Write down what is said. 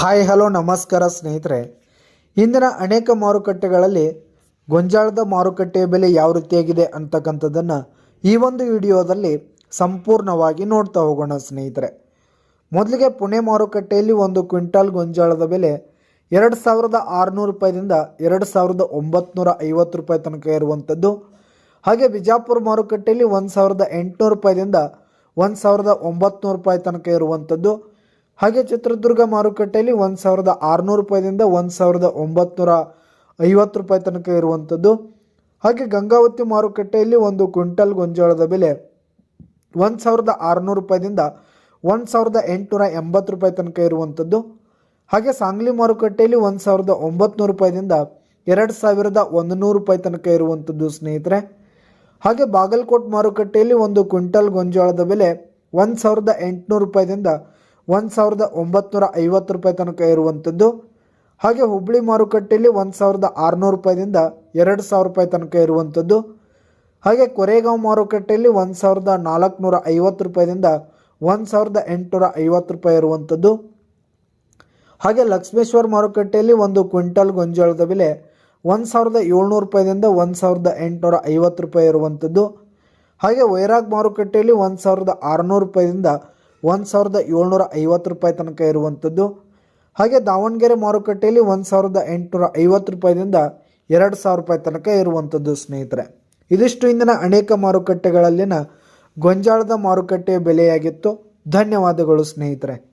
Hi, hello, ನಮಸ್ಕಾರ ಸ್ನೇಹಿತರೆ. ಇಂದಿನ ಅನೇಕ ಮಾರುಕಟ್ಟೆಗಳಲ್ಲಿ ಗೊಂಜಾಳದ ಮಾರುಕಟ್ಟೆಯ ಬೆಲೆ ಯಾವ ರೀತಿಯಾಗಿದೆ ಅಂತಕ್ಕಂಥದ್ದನ್ನು ಈ ಒಂದು ವಿಡಿಯೋದಲ್ಲಿ ಸಂಪೂರ್ಣವಾಗಿ ನೋಡ್ತಾ ಹೋಗೋಣ ಸ್ನೇಹಿತರೆ. ಮೊದಲಿಗೆ ಪುಣೆ ಮಾರುಕಟ್ಟೆಯಲ್ಲಿ ಒಂದು ಕ್ವಿಂಟಾಲ್ ಗೊಂಜಾಳದ ಬೆಲೆ ಎರಡು ಸಾವಿರದ ಆರುನೂರು ರೂಪಾಯಿದಿಂದ ಎರಡು ಸಾವಿರದ ಒಂಬತ್ನೂರ ಐವತ್ತು ರೂಪಾಯಿ ತನಕ ಇರುವಂಥದ್ದು ಹಾಗೆ ಬಿಜಾಪುರ ಮಾರುಕಟ್ಟೆಯಲ್ಲಿ ಒಂದು ಸಾವಿರದ ಎಂಟುನೂರು ರೂಪಾಯಿದಿಂದ ಒಂದು ಸಾವಿರದ ಒಂಬತ್ನೂರು ರೂಪಾಯಿ ತನಕ ಇರುವಂಥದ್ದು ಹಾಗೆ ಚಿತ್ರದುರ್ಗ ಮಾರುಕಟ್ಟೆಯಲ್ಲಿ ಒಂದು ಸಾವಿರದ ಆರುನೂರು ರೂಪಾಯಿದಿಂದ ಒಂದು ಸಾವಿರದ ಒಂಬತ್ನೂರ ಐವತ್ತು ರೂಪಾಯಿ ತನಕ ಇರುವಂಥದ್ದು. ಹಾಗೆ ಗಂಗಾವತಿ ಮಾರುಕಟ್ಟೆಯಲ್ಲಿ ಒಂದು ಕ್ವಿಂಟಲ್ ಗೊಂಜಾಳದ ಬೆಲೆ ಒಂದು ಸಾವಿರದ ಆರುನೂರು ರೂಪಾಯಿದಿಂದ ಒಂದು ಸಾವಿರದ ಎಂಟುನೂರ ಎಂಬತ್ತು ರೂಪಾಯಿ ತನಕ ಇರುವಂಥದ್ದು. ಹಾಗೆ ಸಾಂಗ್ಲಿ ಮಾರುಕಟ್ಟೆಯಲ್ಲಿ ಒಂದು ಸಾವಿರದ ಒಂಬತ್ನೂರು ರೂಪಾಯಿದಿಂದ ಎರಡು ಸಾವಿರದ ಒಂದು ನೂರು ರೂಪಾಯಿ ತನಕ ಇರುವಂಥದ್ದು ಸ್ನೇಹಿತರೆ. ಹಾಗೆ ಬಾಗಲಕೋಟ್ ಮಾರುಕಟ್ಟೆಯಲ್ಲಿ ಒಂದು ಕ್ವಿಂಟಲ್ ಗೊಂಜಾಳದ ಬೆಲೆ ಒಂದು ಸಾವಿರದ ಎಂಟುನೂರು ರೂಪಾಯಿದಿಂದ ಒಂದು ಸಾವಿರದ ಒಂಬತ್ನೂರ ಐವತ್ತು ರೂಪಾಯಿ ತನಕ ಇರುವಂಥದ್ದು ಹಾಗೆ ಹುಬ್ಬಳ್ಳಿ ಮಾರುಕಟ್ಟೆಯಲ್ಲಿ ಒಂದು ಸಾವಿರದ ಆರುನೂರು ರೂಪಾಯಿದಿಂದ ಎರಡು ಸಾವಿರ ರೂಪಾಯಿ ತನಕ ಇರುವಂಥದ್ದು ಹಾಗೆ ಕೊರೆಗಾಂವ್ ಮಾರುಕಟ್ಟೆಯಲ್ಲಿ ಒಂದು ಸಾವಿರದ ನಾಲ್ಕುನೂರ ಐವತ್ತು ರೂಪಾಯಿದಿಂದ ಒಂದು ಸಾವಿರದ ಎಂಟುನೂರ ಐವತ್ತು ರೂಪಾಯಿ ಇರುವಂಥದ್ದು ಹಾಗೆ ಲಕ್ಷ್ಮೇಶ್ವರ ಮಾರುಕಟ್ಟೆಯಲ್ಲಿ ಒಂದು ಕ್ವಿಂಟಲ್ ಗೊಂಜಾಳದ ಬೆಲೆ ಒಂದು ಸಾವಿರದ ಏಳ್ನೂರು ರೂಪಾಯಿದಿಂದ ಒಂದು ಸಾವಿರದ ಎಂಟುನೂರ ಐವತ್ತು ರೂಪಾಯಿ ಇರುವಂಥದ್ದು ಹಾಗೆ ವೈರಾಗ್ ಮಾರುಕಟ್ಟೆಯಲ್ಲಿ ಒಂದು ಸಾವಿರದ ಆರುನೂರು ರೂಪಾಯಿದಿಂದ ಒಂದು ಸಾವಿರದ ಏಳ್ನೂರ ಐವತ್ತು ರೂಪಾಯಿ ತನಕ ಇರುವಂಥದ್ದು. ಹಾಗೆ ದಾವಣಗೆರೆ ಮಾರುಕಟ್ಟೆಯಲ್ಲಿ ಒಂದು ಸಾವಿರದ ಎಂಟುನೂರ ಐವತ್ತು ರೂಪಾಯಿದಿಂದ ಎರಡು ಸಾವಿರ ರೂಪಾಯಿ ತನಕ ಇರುವಂಥದ್ದು ಸ್ನೇಹಿತರೆ. ಇದಿಷ್ಟು ಇಂದಿನ ಅನೇಕ ಮಾರುಕಟ್ಟೆಗಳಲ್ಲಿನ ಗೊಂಜಾಳದ ಮಾರುಕಟ್ಟೆಯ ಬೆಲೆಯಾಗಿತ್ತು. ಧನ್ಯವಾದಗಳು ಸ್ನೇಹಿತರೆ.